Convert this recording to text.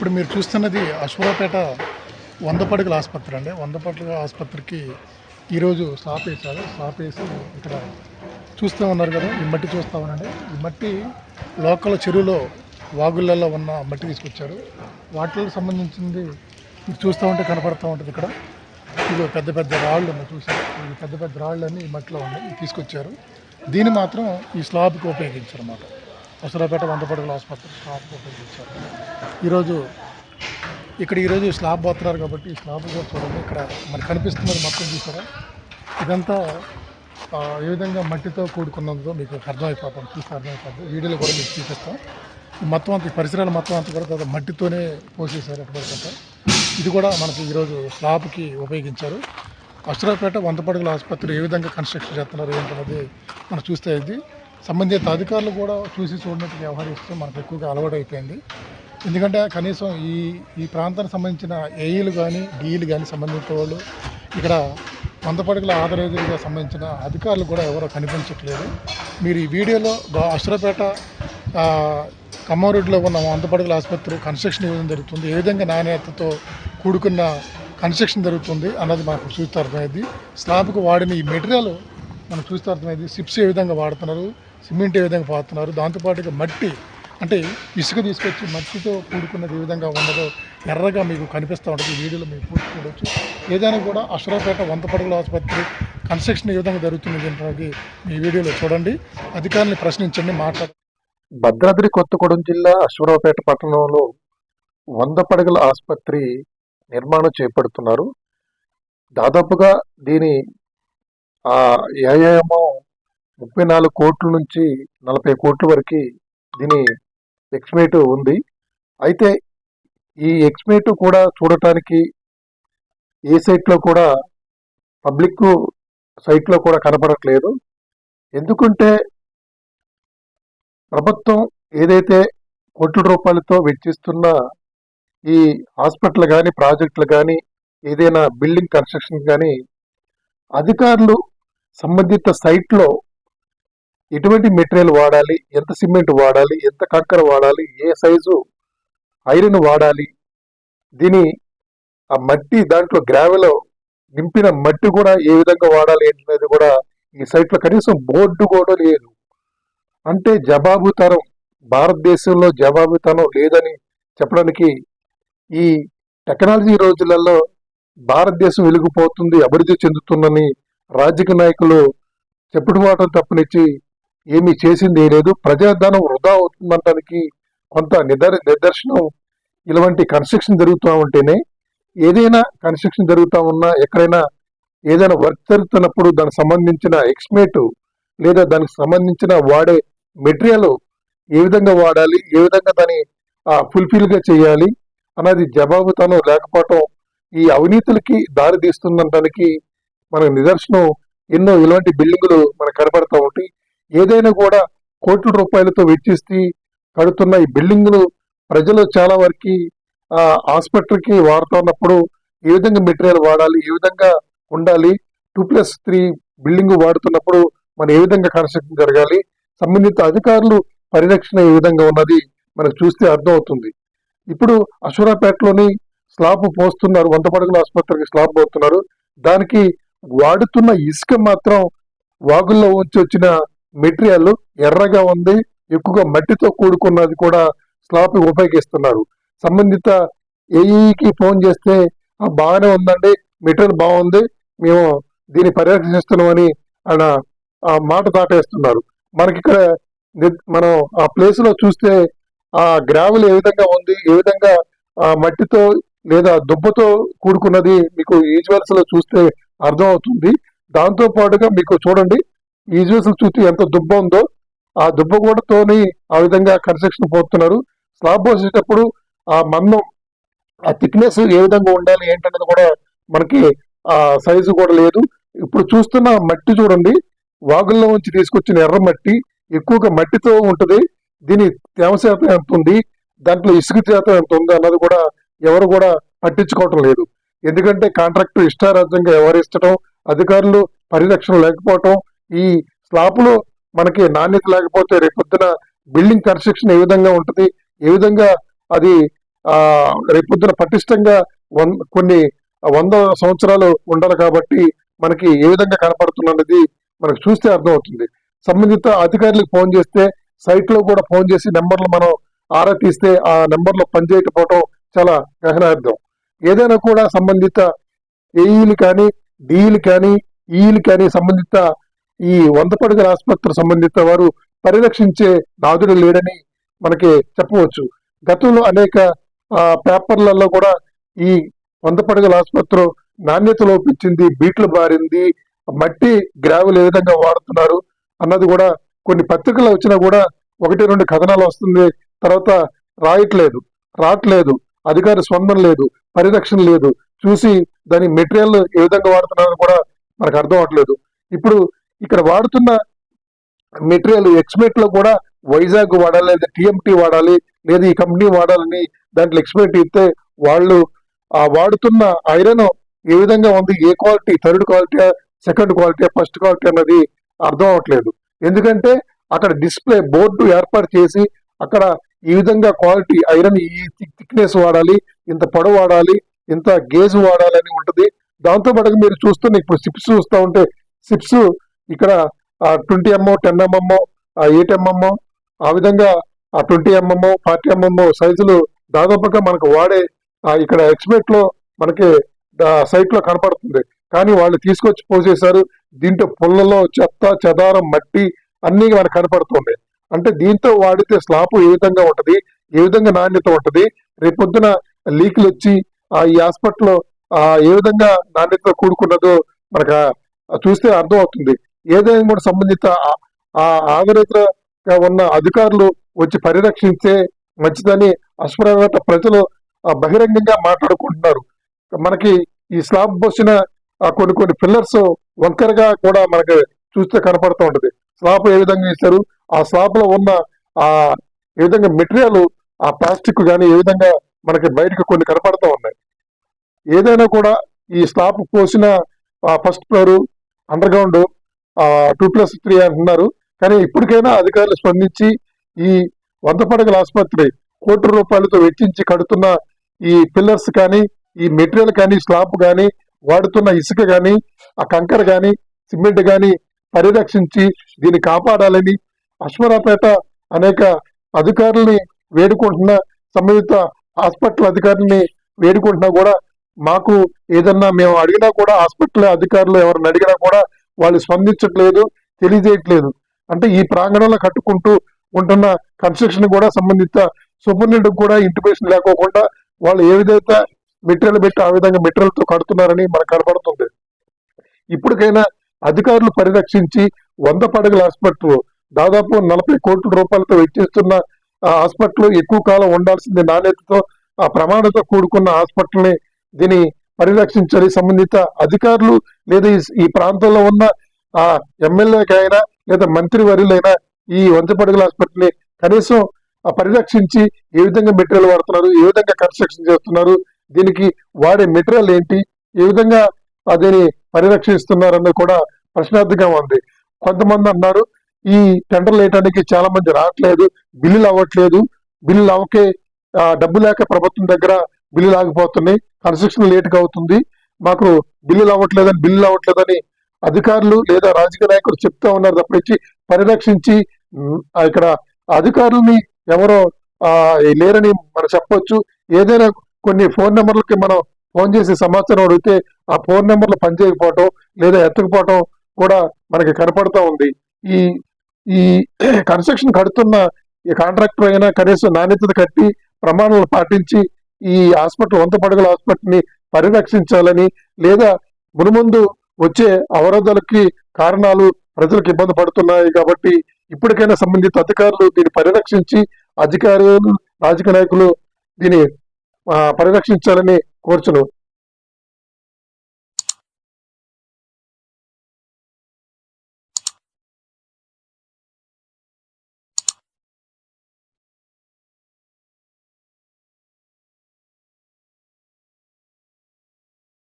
ఇప్పుడు మీరు చూస్తున్నది అశ్వరాపేట వంద పడగల ఆసుపత్రి అండి. వంద పడగల ఆసుపత్రికి ఈరోజు స్టాప్ వేశారు స్టాప్ వేసి ఇక్కడ చూస్తూ ఉన్నారు కదా ఈ మట్టి చూస్తూ ఉన్నాండి ఈ మట్టి లోకల్ చెరువులో వాగుళ్ళల్లో ఉన్న మట్టి తీసుకొచ్చారు. వాటికి సంబంధించింది మీరు చూస్తూ ఉంటే కనపడుతూ ఉంటుంది ఇక్కడ. ఇవి పెద్ద పెద్ద రాళ్ళు ఉన్నాయి చూసారు ఇవి పెద్ద పెద్ద రాళ్ళు అన్ని ఈ మట్టిలో ఉన్నాయి. తీసుకొచ్చారు. దీన్ని మాత్రం ఈ స్లాబ్కి ఉపయోగించారు అన్నమాట అసురాపేట వంద పడుగుల ఆసుపత్రి స్లాబ్కి ఉపయోగించారు ఈరోజు ఇక్కడ ఈరోజు స్లాబ్ పోతున్నారు కాబట్టి ఈ స్లాబ్ కూడా చూడండి. ఇక్కడ మనకు కనిపిస్తున్నది మొత్తం చూసారా? ఇదంతా ఏ విధంగా మట్టితో కూడుకున్నందుకు మీకు అర్థమైపోతాం చూస్తే అర్థమైపోతుంది. వీడియోలో కూడా మీకు చూపిస్తాం. ఈ మొత్తం అంత ఈ పరిసరాలు మొత్తం అంతా కూడా మట్టితోనే పోసేసారు ఎటువంటి ఇది కూడా మనకి ఈరోజు స్లాబ్కి ఉపయోగించారు. అసరాపేట వంద పడుగుల ఆసుపత్రి ఏ విధంగా కన్స్ట్రక్షన్ చేస్తున్నారు ఏంటన్నది మనం చూస్తే ఇది. సంబంధిత అధికారులు కూడా చూసి చూడనట్టు వ్యవహరిస్తూ మనకు ఎక్కువగా అలవాటు అయిపోయింది ఎందుకంటే కనీసం ఈ ఈ ప్రాంతానికి సంబంధించిన ఏఈలు కానీ డిఈలు కానీ సంబంధిత వాళ్ళు ఇక్కడ వంద పడుగుల సంబంధించిన అధికారులు కూడా ఎవరో కనిపించట్లేదు. మీరు ఈ వీడియోలో గా- అశ్వరాపేట ఆ, ఉన్న వంద ఆసుపత్రి కన్స్ట్రక్షన్ ఇవ్వడం జరుగుతుంది. ఏ విధంగా నాణ్యతతో కూడుకున్న కన్స్ట్రక్షన్ జరుగుతుంది అన్నది మనకు చూస్తే అర్థమైంది. స్లాబ్కు వాడిన ఈ మెటీరియల్ మనం చూస్తే అర్థమైంది. సిప్స్ ఏ విధంగా వాడుతున్నారు సిమెంట్ ఏ విధంగా పాతున్నారు దాంతోపాటుగా మట్టి అంటే ఇసుక తీసుకొచ్చి మట్టితో కూడుకున్నది ఏ విధంగా ఉన్నదో ఎర్రగా మీకు కనిపిస్తూ ఉంటుంది. ఈ వీడియోలో మీకు పూర్తి చూడవచ్చు ఏదైనా కూడా అశ్వరాపేట వంద పడుగుల ఆసుపత్రి కన్స్ట్రక్షన్ ఏ విధంగా జరుగుతుంది మీ వీడియోలో చూడండి. అధికారులను ప్రశ్నించండి మాట్లాడ భద్రాద్రి కొత్తగూడెం జిల్లా అశ్వరావుపేట పట్టణంలో వంద పడగల ఆసుపత్రి నిర్మాణం చేపడుతున్నారు. దాదాపుగా దీని ఆ వ్యాయామం ముప్పై నాలుగు కోట్ల నుంచి నలభై కోట్ల వరకు దీని ఎక్స్మేట్ ఉంది. అయితే ఈ ఎక్స్మేట్ కూడా చూడటానికి ఏ సైట్లో కూడా పబ్లిక్ సైట్లో కూడా కనపడట్లేదు ఎందుకంటే ప్రభుత్వం ఏదైతే కోట్ల రూపాయలతో వెచ్చిస్తున్న ఈ హాస్పిటల్ కానీ ప్రాజెక్టులు కానీ ఏదైనా బిల్డింగ్ కన్స్ట్రక్షన్ కానీ అధికారులు సంబంధిత సైట్లో ఎటువంటి మెటీరియల్ వాడాలి ఎంత సిమెంట్ వాడాలి ఎంత కంకర వాడాలి ఏ సైజు ఐరన్ వాడాలి దీని ఆ మట్టి దాంట్లో గ్రావెలో నింపిన మట్టి కూడా ఏ విధంగా వాడాలి అనేది కూడా ఈ సైట్లో కనీసం బోర్డు కూడా లేదు. అంటే జవాబుతనం భారతదేశంలో జవాబుతనం లేదని చెప్పడానికి ఈ టెక్నాలజీ రోజులలో భారతదేశం వెలిగిపోతుంది అభివృద్ధి చెందుతుందని రాజకీయ నాయకులు చెప్పుడు చెప్పుడువాటం తప్పనిచ్చి ఏమీ చేసింది లేదు. ప్రజాధనం వృధా అవుతుందనడానికి కొంత నిదర్ నిదర్శనం. ఇలాంటి కన్స్ట్రక్షన్ జరుగుతూ ఉంటేనే ఏదైనా కన్స్ట్రక్షన్ జరుగుతూ ఉన్నా ఎక్కడైనా ఏదైనా వర్క్ జరుగుతున్నప్పుడు దానికి సంబంధించిన ఎక్స్మేట్ లేదా దానికి సంబంధించిన వాడే మెటీరియల్ ఏ విధంగా వాడాలి ఏ విధంగా దాన్ని ఫుల్ఫిల్గా చేయాలి అన్నది జవాబుతనం లేకపోవటం ఈ అవినీతులకి దారి తీస్తుందనడానికి మనకు నిదర్శనం. ఎన్నో ఇలాంటి బిల్డింగులు మనకు కనబడుతూ ఉంటాయి. ఏదైనా కూడా కోట్ల రూపాయలతో వెచ్చిస్తే కడుతున్న ఈ బిల్డింగ్లు ప్రజలు చాలా వరకు ఆస్పత్రికి హాస్పిటల్కి వాడుతున్నప్పుడు ఏ విధంగా మెటీరియల్ వాడాలి ఏ విధంగా ఉండాలి టూ ప్లస్ త్రీ బిల్డింగ్ వాడుతున్నప్పుడు మనం ఏ విధంగా కన్స్ట్రక్షన్ జరగాలి సంబంధిత అధికారులు పరిరక్షణ ఏ విధంగా ఉన్నది మనకు చూస్తే అర్థమవుతుంది. ఇప్పుడు అశోరాపేటలోని స్లాబ్ పోస్తున్నారు వంద పడగల ఆసుపత్రికి స్లాబ్ పోతున్నారు. దానికి వాడుతున్న ఇసుక మాత్రం వాగుల్లో ఉంచి వచ్చిన మెటీరియల్ ఎర్రగా ఉంది ఎక్కువగా మట్టితో కూడుకున్నది కూడా స్లాబ్ ఉపయోగిస్తున్నారు. సంబంధిత ఏఈకి ఫోన్ చేస్తే "ఆ, బాగానే ఉందండి మెటీరియల్ బాగుంది మేము దీన్ని పర్యవేక్షిస్తున్నామని ఆయన ఆ మాట దాటేస్తున్నారు. మనకి ఇక్కడ మనం ఆ ప్లేస్లో చూస్తే ఆ గ్రావెల్ ఏ విధంగా ఉంది ఏ విధంగా ఆ మట్టితో లేదా దుబ్బతో కూడుకున్నది మీకు ఈజ్వల్స్లో చూస్తే అర్థం అవుతుంది దాంతో పాటుగా మీకు చూడండి ఈజ్వల్స్ చూస్తే ఎంత దుబ్బ ఉందో ఆ దుబ్బ కూడా తోని ఆ విధంగా కన్స్ట్రక్షన్ పోతున్నారు. స్లాబ్ పోసేటప్పుడు ఆ మందం ఆ థిక్నెస్ ఏ విధంగా ఉండాలి ఏంటన్నది కూడా మనకి ఆ సైజు కూడా లేదు. ఇప్పుడు చూస్తున్న మట్టి చూడండి వాగుల్లో నుంచి తీసుకొచ్చిన ఎర్ర మట్టి ఎక్కువగా మట్టితో ఉంటుంది. దీని తేమ శాతం ఎంత ఉంది? దాంట్లో ఇసుక శాతం ఎంత ఉంది అన్నది కూడా ఎవరు కూడా పట్టించుకోవటం లేదు. ఎందుకంటే కాంట్రాక్టర్ ఇష్టారాజ్యంగా వ్యవహరించడం అధికారులు పరిరక్షణ లేకపోవటం ఈ స్లాపులు మనకి నాణ్యత లేకపోతే రేపొద్దున బిల్డింగ్ కన్స్ట్రక్షన్ ఏ విధంగా ఉంటుంది? ఏ విధంగా అది ఆ రేపొద్దున పటిష్టంగా వన్ కొన్ని వంద సంవత్సరాలు ఉండాలి కాబట్టి మనకి ఏ విధంగా కనపడుతున్నది మనకు చూస్తే అర్థమవుతుంది. సంబంధిత అధికారులకు ఫోన్ చేస్తే సైట్లో కూడా ఫోన్ చేసి నెంబర్లు మనం ఆరా తీస్తే ఆ నెంబర్లో పనిచేయకపోవడం చాలా గహనార్థం. ఏదైనా కూడా సంబంధిత ఏఈలు కానీ డీలు కానీ ఈలు కానీ సంబంధిత ఈ వంద పడగల ఆసుపత్రి సంబంధిత వారు పరిరక్షించే నాదుడు లేడని మనకి చెప్పవచ్చు. గతంలో అనేక పేపర్లలో కూడా ఈ వంద పడగల ఆసుపత్రి నాణ్యత లోపించింది బీట్లు బారింది మట్టి గ్రావెల్ ఏ విధంగా వాడుతున్నారు అన్నది కూడా కొన్ని పత్రికలు వచ్చినా కూడా ఒకటి రెండు కథనాలు వస్తుంది. తర్వాత రాయట్లేదు రావట్లేదు అధికారి స్పందన లేదు పరిరక్షణ లేదు. చూసి దాని మెటీరియల్ ఏ విధంగా వాడుతున్నారో కూడా మనకు అర్థం అవట్లేదు ఇప్పుడు ఇక్కడ వాడుతున్న మెటీరియల్ ఎక్స్మెట్లో కూడా వైజాగ్ వాడాలి లేదా టీఎంటీ వాడాలి లేదా ఈ కంపెనీ వాడాలని దాంట్లో ఎక్స్పెక్ట్ ఇస్తే వాళ్ళు ఆ వాడుతున్న ఐరన్ ఏ విధంగా ఉంది ఏ quality third quality second quality first quality అన్నది అర్థం అవ్వట్లేదు. ఎందుకంటే అక్కడ డిస్ప్లే బోర్డు ఏర్పాటు చేసి అక్కడ ఈ విధంగా క్వాలిటీ ఐరన్ ఈ థిక్నెస్ వాడాలి ఇంత పొడవు వాడాలి ఇంత గేజ్ వాడాలి అని ఉంటుంది. దాంతో పాటు మీరు చూస్తున్న ఇప్పుడు సిప్స్ చూస్తూ ఉంటే సిప్స్ ఇక్కడ twenty MM ten MM eight MM ఆ విధంగా ఆ ట్వంటీ ఎంఎం ఫార్టీ ఎంఎం సైజులు దాదాపుగా మనకు వాడే ఇక్కడ ఎక్స్పెక్ట్లో మనకి సైట్లో కనపడుతుంది. కానీ వాళ్ళు తీసుకొచ్చి పోసేశారు. దీంట్లో పుల్లలో చెత్త చెదారం మట్టి అన్ని మనకు కనపడుతుంది అంటే దీంతో వాడితే స్లాపు ఏ విధంగా ఉంటది? ఏ విధంగా నాణ్యత ఉంటది? రేపొద్దున లీకులు వచ్చి ఆ ఈ హాస్పిటల్ ఏ విధంగా నాణ్యత కూడుకున్నదో మనకు చూస్తే అర్థం అవుతుంది ఏదైనా కూడా సంబంధిత ఆ- ఉన్న అధికారులు వచ్చి పరిరక్షించే మంచిదని అస్పృత ప్రజలు ఆ, బహిరంగంగా మాట్లాడుకుంటున్నారు. మనకి ఈ స్లాబ్ పోసిన కొన్ని కొన్ని పిల్లర్స్ వంకరగా కూడా మనకి చూస్తే కనపడుతూ ఉంటుంది. స్లాబ్ ఏ విధంగా ఇస్తారు? ఆ స్లాబ్లో ఉన్న ఆ ఏ విధంగా మెటీరియల్ ఆ ప్లాస్టిక్ కానీ ఏ విధంగా మనకి బయటకు కొన్ని కనపడుతూ ఉన్నాయి. ఏదైనా కూడా ఈ స్లాబ్ పోసిన first floor underground two plus three అంటున్నారు కానీ ఇప్పటికైనా అధికారులు స్పందించి ఈ వంద పడగల ఆసుపత్రి కోటి రూపాయలతో వెచ్చించి కడుతున్న ఈ పిల్లర్స్ కానీ ఈ మెటీరియల్ కానీ స్లాబ్ కానీ వాడుతున్న ఇసుక కానీ ఆ కంకర కానీ సిమెంట్ కానీ పరిరక్షించి దీన్ని కాపాడాలని అశ్వరాపేట అనేక అధికారుల్ని వేడుకుంటున్న సంబంధిత హాస్పిటల్ అధికారుల్ని వేడుకుంటున్నా కూడా మాకు ఏదన్నా మేము అడిగినా కూడా హాస్పిటల్ అధికారులు ఎవరిని అడిగినా కూడా వాళ్ళు స్పందించట్లేదు తెలియజేయట్లేదు. అంటే ఈ ప్రాంగణంలో కట్టుకుంటూ ఉంటున్న కన్స్ట్రక్షన్ కూడా సంబంధిత సూపరింటెండెంట్ కూడా ఇంటిమేషన్ లేకోకుండా వాళ్ళు ఏ విధంగా మెటీరియల్ పెట్టి ఆ విధంగా మెటీరియల్తో కడుతున్నారని మనకు కనపడుతుంది ఇప్పటికైనా అధికారులు పరిరక్షించి వంద పడగల హాస్పిటల్ దాదాపు నలభై కోట్ల రూపాయలతో వెచ్చిస్తున్న ఆ హాస్పిటల్ ఎక్కువ కాలం ఉండాల్సింది నాణ్యతతో ఆ ప్రమాణంతో కూడుకున్న హాస్పిటల్ని దీని దీన్ని పరిరక్షించాలి. సంబంధిత అధికారులు లేదా ఈ- ప్రాంతంలో ఉన్న ఆ ఎమ్మెల్యేకైనా లేదా మంత్రి వర్యులైనా ఈ వంచపడుగుల హాస్పిటల్ని కనీసం పరిరక్షించి ఏ విధంగా మెటీరియల్ వాడుతున్నారు ఏ విధంగా కన్స్ట్రక్షన్ చేస్తున్నారు దీనికి వాడే మెటీరియల్ ఏంటి ఏ విధంగా ఆ దీన్ని పరిరక్షిస్తున్నారు కూడా ప్రశ్నార్థంగా ఉంది. కొంతమంది అన్నారు ఈ టెండర్లు వేయడానికి చాలా మంది రావట్లేదు బిల్లులు అవ్వట్లేదు బిల్లులు అవ్వకే డబ్బు లేక ప్రభుత్వం దగ్గర బిల్లులు ఆగిపోతున్నాయి కన్స్ట్రక్షన్ లేట్గా అవుతుంది మాకు బిల్లులు అవ్వట్లేదని బిల్లులు అవ్వట్లేదని అధికారులు లేదా రాజకీయ నాయకులు చెప్తా ఉన్నారు తప్పించి పరిరక్షించి ఇక్కడ అధికారులని ఎవరో లేరని మనం చెప్పొచ్చు. ఏదైనా కొన్ని ఫోన్ నెంబర్లకి మనం ఫోన్ చేసి సమాచారం అడిగితే ఆ ఫోన్ నెంబర్లు పనిచేయకపోవటం లేదా ఎత్తకపోవటం కూడా మనకి కనపడుతూ ఉంది. ఈ ఈ కన్స్ట్రక్షన్ కడుతున్న ఈ కాంట్రాక్టర్ అయినా కనీసం నాణ్యత కట్టి ప్రమాణాలు పాటించి ఈ హాస్పిటల్ వంత పడగల హాస్పిటల్ని పరిరక్షించాలని లేదా మునుముందు వచ్చే అవరోధాలకి కారణాలు ప్రజలకు ఇబ్బంది పడుతున్నాయి కాబట్టి ఇప్పటికైనా సంబంధిత అధికారులు దీన్ని పరిరక్షించి అధికారులు రాజకీయ నాయకులు దీన్ని పరిరక్షించాలని కోరుచును